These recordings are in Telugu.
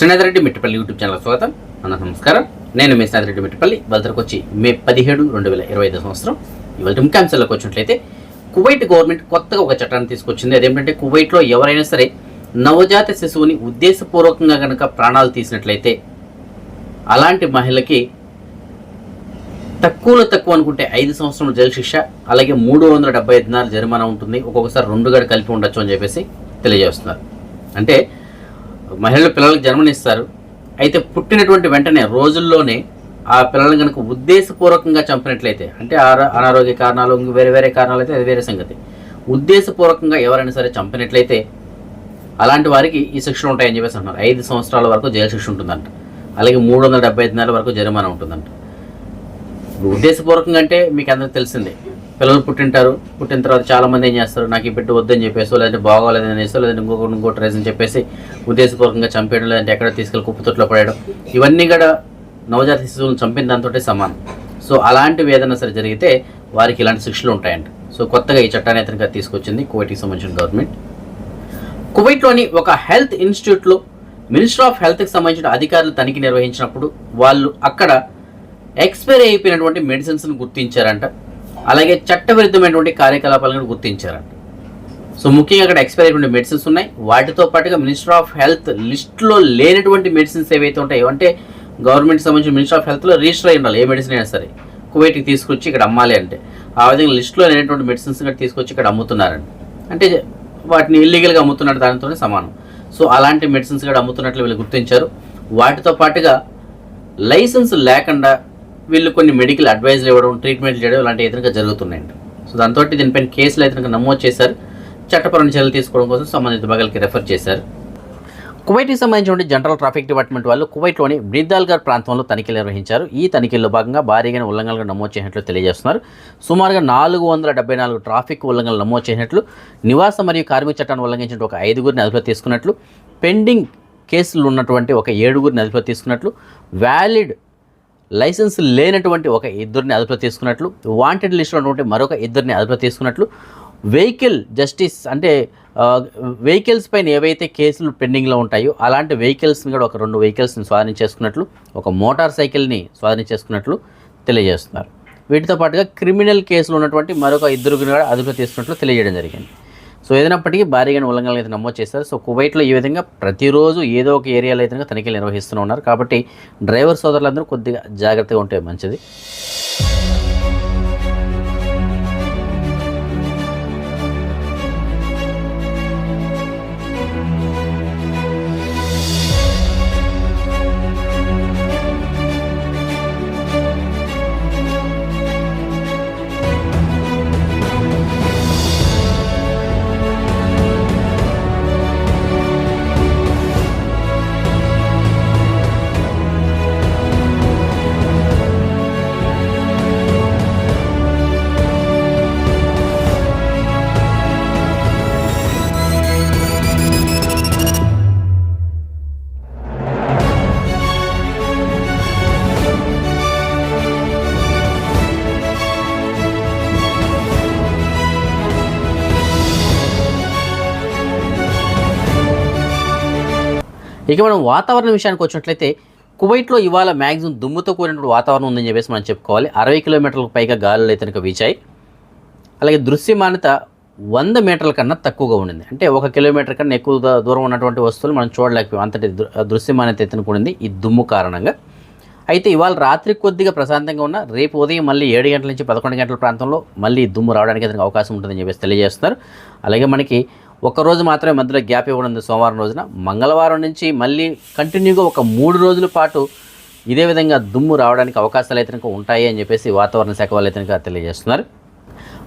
శ్రీనాథరెడ్డి మిట్టపల్లి యూట్యూబ్ ఛానల్ స్వాగతం. అన్న నమస్కారం. నేను మీ శ్రీనాథరెడ్డి మిట్టపల్లి. బలతరకు వచ్చి మే పదిహేడు రెండు వేల ఇరవై ఐదు సంవత్సరం. ఇవాళ ముఖ్యాంశాలకు వచ్చినట్లయితే కువైట్ గవర్నమెంట్ కొత్తగా ఒక చట్టాన్ని తీసుకొచ్చింది. అదేంటంటే కువైట్లో ఎవరైనా సరే నవజాత శిశువుని ఉద్దేశపూర్వకంగా కనుక ప్రాణాలు తీసినట్లయితే అలాంటి మహిళకి తక్కువలో తక్కువ అనుకుంటే ఐదు సంవత్సరాల జైలు శిక్ష అలాగే మూడు వందల డెబ్బై ఐదున్నర జరిమానా ఉంటుంది. ఒక్కొక్కసారి రెండు గడ కలిపి ఉండొచ్చు అని చెప్పేసి తెలియజేస్తున్నారు. అంటే మహిళలు పిల్లలకు జన్మనిస్తారు. అయితే పుట్టినటువంటి వెంటనే రోజుల్లోనే ఆ పిల్లలను కనుక ఉద్దేశపూర్వకంగా చంపినట్లయితే అంటే అనారోగ్య కారణాలు ఇంక వేరే వేరే కారణాలు అయితే అది వేరే సంగతి. ఉద్దేశపూర్వకంగా ఎవరైనా సరే చంపినట్లయితే అలాంటి వారికి ఈ శిక్షలు ఉంటాయని చెప్పేసి అంటున్నారు. ఐదు సంవత్సరాల వరకు జైలు శిక్ష ఉంటుందంట. అలాగే మూడు వందల డెబ్బై ఐదు నెలల వరకు జరిమానా ఉంటుందంట. ఉద్దేశపూర్వకంగా అంటే మీకు అందరికి తెలిసిందే. పిల్లలు పుట్టింటారు. పుట్టిన తర్వాత చాలా మంది ఏం చేస్తారు? నాకు ఈ బిడ్డ వద్దని చెప్పేసి లేదంటే బాగోలేదని అనేసి లేదంటే ఇంకొకటి ఇంకోటి రీజన్ చెప్పేసి ఉద్దేశపూర్వకంగా చంపేయడం లేదంటే ఎక్కడ తీసుకెళ్ళి కుప్పతొట్లో పడేయడం ఇవన్నీ కూడా నవజాత శిశువులను చంపిన దాంతో సమానం. సో అలాంటివి ఏదైనా సరే జరిగితే వారికి ఇలాంటి శిక్షలు ఉంటాయంట. సో కొత్తగా ఈ చట్టాన్ని అతనిగా తీసుకొచ్చింది కువైట్కి సంబంధించిన గవర్నమెంట్. కువైట్లోని ఒక హెల్త్ ఇన్స్టిట్యూట్లో మినిస్టర్ ఆఫ్ హెల్త్కి సంబంధించిన అధికారులు తనిఖీ నిర్వహించినప్పుడు వాళ్ళు అక్కడ ఎక్స్పైరీ అయిపోయినటువంటి మెడిసిన్స్ని గుర్తించారంట. అలాగే చట్టవిరుద్ధమైనటువంటి కార్యకలాపాలను గుర్తించారంట. సో ముఖ్యంగా అక్కడ ఎక్స్పైరీ అయినటువంటి మెడిసిన్స్ ఉన్నాయి. వాటితో పాటుగా మినిస్టర్ ఆఫ్ హెల్త్ లిస్ట్లో లేనటువంటి మెడిసిన్స్ ఏవైతే ఉంటాయో అంటే గవర్నమెంట్ సంబంధించిన మినిస్టర్ ఆఫ్ హెల్త్లో రిజిస్టర్ అయి ఉండాలి. ఏ మెడిసిన్ అయినా సరే. కువైట్కి తీసుకొచ్చి ఇక్కడ అమ్మాలి అంటే. ఆ విధంగా లిస్ట్లో లేనటువంటి మెడిసిన్స్ ఇక్కడ తీసుకొచ్చి ఇక్కడ అమ్ముతున్నారంట. అంటే వాటిని ఇల్లీగల్గా అమ్ముతున్నారు దానితోనే సమానం. సో అలాంటి మెడిసిన్స్ కూడా అమ్ముతున్నట్లు వీళ్ళు గుర్తించారు. వాటితో పాటుగా లైసెన్స్ లేకుండా వీళ్ళు కొన్ని మెడికల్ అడ్వైజులు ఇవ్వడం ట్రీట్మెంట్లు చేయడం ఇలాంటివి ఎదురుగా జరుగుతున్నాయండి సో దాంతో దీనిపైన కేసులు అయితే నమోదు చేశారు. చట్టపరమైన చర్యలు తీసుకోవడం కోసం సంబంధిత భాగాలకి రెఫర్ చేశారు. కువైట్కి సంబంధించిన జనరల్ ట్రాఫిక్ డిపార్ట్మెంట్ వాళ్ళు కువైట్లోని బ్రిద్దాల్గర్ ప్రాంతంలో తనిఖీలు నిర్వహించారు. ఈ తనిఖీల్లో భాగంగా భారీగా ఉల్లంఘనలు నమోదు చేసినట్లు తెలియజేస్తున్నారు. సుమారుగా నాలుగు వందల డెబ్బై నాలుగు ట్రాఫిక్ ఉల్లంఘనలు నమోదు చేసినట్లు నివాస మరియు కార్మిక చట్టాన్ని ఉల్లంఘించిన ఒక ఐదుగురిని అదుపులో తీసుకున్నట్లు పెండింగ్ కేసులు ఉన్నటువంటి ఒక ఏడుగురిని అదుపులో తీసుకున్నట్లు వ్యాలిడ్ లైసెన్స్ లేనటువంటి ఒక ఇద్దరిని అదుపులో తీసుకున్నట్లు వాంటెడ్ లిస్టులో ఉన్నటువంటి మరొక ఇద్దరిని అదుపులో తీసుకున్నట్లు వెహికల్ జస్టిస్ అంటే వెహికల్స్ పైన ఏవైతే కేసులు పెండింగ్లో ఉంటాయో అలాంటి వెహికల్స్ని కూడా ఒక రెండు వెహికల్స్ని స్వాధీనం చేసుకున్నట్లు ఒక మోటార్ సైకిల్ని స్వాధీనం చేసుకున్నట్లు తెలియజేస్తున్నారు. వీటితో పాటుగా క్రిమినల్ కేసులు ఉన్నటువంటి మరొక ఇద్దరు కూడా అదుపులో తీసుకున్నట్లు తెలియజేయడం జరిగింది. సో ఏదైనప్పటికీ భారీగా ఉల్లంఘనలు అయితే నమోదు చేశారు. సో కువైట్లో ఈ విధంగా ప్రతిరోజు ఏదో ఒక ఏరియాలో అయితే తనిఖీలు నిర్వహిస్తూనే ఉన్నారు. కాబట్టి డ్రైవర్ సోదరులందరూ కొద్దిగా జాగ్రత్తగా ఉంటే మంచిది. ఇక మనం వాతావరణం విషయానికి వచ్చినట్లయితే కువైట్లో ఇవాళ మ్యాక్సిమం దుమ్ముతో కూడినటువంటి వాతావరణం ఉందని చెప్పేసి మనం చెప్పుకోవాలి. అరవై కిలోమీటర్లకు పైగా గాలులు అయితే కనుక వీచాయి. అలాగే దృశ్యమానత వంద మీటర్ల కన్నా తక్కువగా ఉండింది. అంటే ఒక కిలోమీటర్ కన్నా ఎక్కువ దూరం ఉన్నటువంటి వస్తువులు మనం చూడలేకపోయాం. అంతటి దృ- దృశ్యమానత ఎత్తున కూడింది ఈ దుమ్ము కారణంగా. అయితే ఇవాళ రాత్రి కొద్దిగా ప్రశాంతంగా ఉన్న రేపు ఉదయం మళ్ళీ ఏడు గంటల నుంచి పదకొండు గంటల ప్రాంతంలో మళ్ళీ దుమ్ము రావడానికి అతనికి అవకాశం ఉంటుందని చెప్పేసి తెలియజేస్తున్నారు. అలాగే మనకి ఒకరోజు మాత్రమే మధ్యలో గ్యాప్ ఇవ్వడం సోమవారం రోజున. మంగళవారం నుంచి మళ్ళీ కంటిన్యూగా ఒక మూడు రోజుల పాటు ఇదే విధంగా దుమ్ము రావడానికి అవకాశాలు అయితే ఉంటాయి అని చెప్పేసి వాతావరణ శాఖ వాళ్ళు అయితే తెలియజేస్తున్నారు.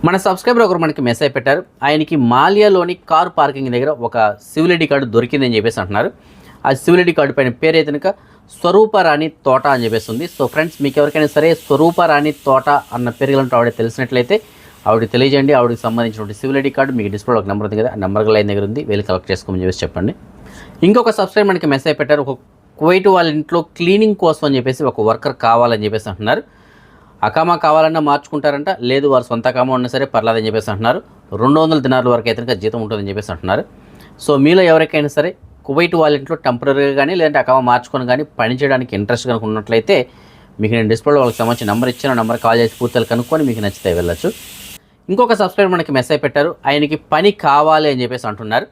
మన సబ్స్క్రైబర్ ఒకరు మనకి మెసేజ్ పెట్టారు. ఆయనకి మాలియాలోని కార్ పార్కింగ్ దగ్గర ఒక సివిల్ ఐడి కార్డు దొరికిందని చెప్పేసి అంటున్నారు. ఆ సివిల్ ఐడి కార్డు పైన పేరు అయితే కనుక స్వరూపరాణి తోట అని చెప్పేసి ఉంది. సో ఫ్రెండ్స్ మీకు ఎవరికైనా సరే స్వరూపరాణి తోట అన్న పేరు గలంటే ఆవిడ తెలిసినట్లయితే ఆవిడ తెలియజేయండి. ఆవిడకి సంబంధించినటువంటి సివిల్ ఐడి కార్డు మీకు డిస్ప్లే ఒక నెంబర్ ఉంది కదా నెంబర్ లైన్ దగ్గర ఉంది వెళ్ళి కలెక్ట్ చేసుకోమని చెప్పేసి చెప్పండి. ఇంకొక సబ్స్క్రైబ్ మనకి మెసేజ్ పెట్టారు ఒక కువైట్ వాళ్ళ ఇంట్లో క్లీనింగ్ కోసం అని చెప్పేసి ఒక వర్కర్ కావాలని చెప్పేసి అంటున్నారు. అకామా కావాలన్నా మార్చుకుంటారంట లేదు వారు సొంత అకామా ఉన్నా సరే పర్లేదని చెప్పేసి అంటున్నారు. రెండు వందల దినాల వరకు అయితే జీతం ఉంటుందని చెప్పేసి అంటున్నారు. సో మీలో ఎవరికైనా సరే కువైట్ వాళ్ళ ఇంట్లో టెంపరీగా కానీ లేదంటే అకామా మార్చుకొని కానీ పని చేయడానికి ఇంట్రెస్ట్ కనుక ఉన్నట్లయితే మీకు నేను డిస్ప్లేలో వాళ్ళకి సంబంధించిన నెంబర్ ఇచ్చిన నెంబర్ కాల్ చేసి పూర్తిగా కనుక్కొని మీకు నచ్చితే వెళ్ళొచ్చు. ఇంకొక సబ్స్క్రైబర్ మనకి మెసేజ్ పెట్టారు ఆయనకి పని కావాలి అని చెప్పేసి అంటున్నారు.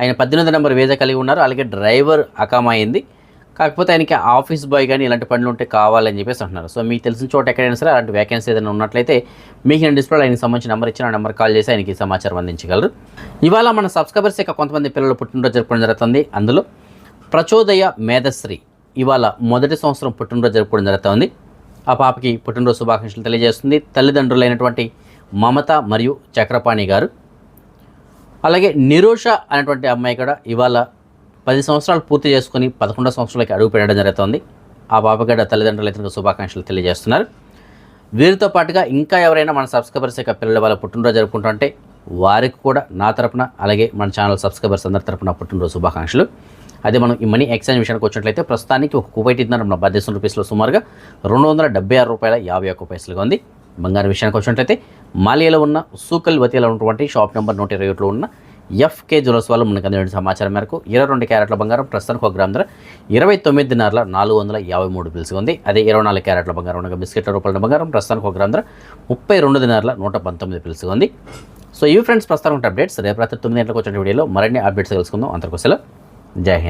ఆయన పద్దెనిమిది నెంబర్ వీజా కలిగి ఉన్నారు. అలాగే డ్రైవర్ అకామా అయింది కాకపోతే ఆయనకి ఆఫీస్ బాయ్ కానీ ఇలాంటి పనులు ఉంటే కావాలని చెప్పేసి అంటున్నారు. సో మీకు తెలిసిన చోట ఎక్కడైనా సరే అలాంటి వేకెన్సీ ఏదైనా ఉన్నట్లయితే మీకు నేను డిస్ప్లే ఆయనకి సంబంధించిన నెంబర్ ఇచ్చిన నెంబర్ కాల్ చేసి ఆయనకి సమాచారం అందించగలరు. ఇవాళ మన సబ్స్క్రైబర్స్ యొక్క కొంతమంది పిల్లలు పుట్టినరోజు జరుపుకోవడం జరుగుతుంది. అందులో ప్రచోదయ మేధశ్రీ ఇవాళ మొదటి సంవత్సరం పుట్టినరోజు జరుపుకోవడం జరుగుతుంది. ఆ పాపకి పుట్టినరోజు శుభాకాంక్షలు తెలియజేస్తుంది. తల్లిదండ్రులైనటువంటి మమత మరియు చక్రపాణి గారు. అలాగే నిరోష అనేటువంటి అమ్మాయి కూడా ఇవాళ పది సంవత్సరాలు పూర్తి చేసుకుని పదకొండో సంవత్సరాలకి అడుగు పెట్టడం జరుగుతుంది. ఆ పాప కూడా తల్లిదండ్రులు ఇతనికి శుభాకాంక్షలు తెలియజేస్తున్నారు. వీరితో పాటుగా ఇంకా ఎవరైనా మన సబ్స్క్రైబర్స్ యొక్క పిల్లల వాళ్ళ పుట్టినరోజు జరుపుకుంటుంటే వారికి కూడా నా తరపున అలాగే మన ఛానల్ సబ్స్క్రైబర్స్ అందరి తరపున పుట్టినరోజు శుభాకాంక్షలు. అదే మనం ఈ మనీ ఎక్స్చేంజ్ విషయానికి వచ్చినట్లయితే ప్రస్తుతానికి ఒక కువైట్ ఇద్దరు మన భారతదేశం రూపీస్లో సుమారుగా రెండు వందల డెబ్బై ఆరు రూపాయల యాభై ఒక్క పైసలుగా ఉంది. బంగారం విషయానికి వచ్చినట్లయితే మాలియాలో ఉన్న సూకల్ వతిలో ఉన్నటువంటి షాప్ నెంబర్ నూట ఇరవై ఒకటిలో ఉన్న ఎఫ్కే జ్యువెల్స్ వాళ్ళు మనకు అందిన సమాచారం మేరకు ఇరవై రెండు క్యారెట్ల బంగారం ప్రస్తుతానికి ఒక గ్రామ్ ధర ఇరవై తొమ్మిదిన్నర నాలుగు వందల యాభై మూడు బిల్స్గా ఉంది అదే ఇరవై నాలుగు క్యారెట్ల బంగారం ఉండగా బిస్కెట్ల రూపాయల బంగారం ప్రస్తుతానికి ఒక గ్రామ్ ధర ముప్పై రెండు దినార్ల నూట పంతొమ్మిది బిల్స్గా ఉంది సో ఇవి ఫ్రెండ్స్ ప్రస్తుతానికి అప్డేట్స్. రేపు రాత్రి తొమ్మిది గంటలకు వచ్చిన వీడియోలో మరిన్ని అప్డేట్స్ తెలుసుకుందాం. అంతకొసలు జై హింద్.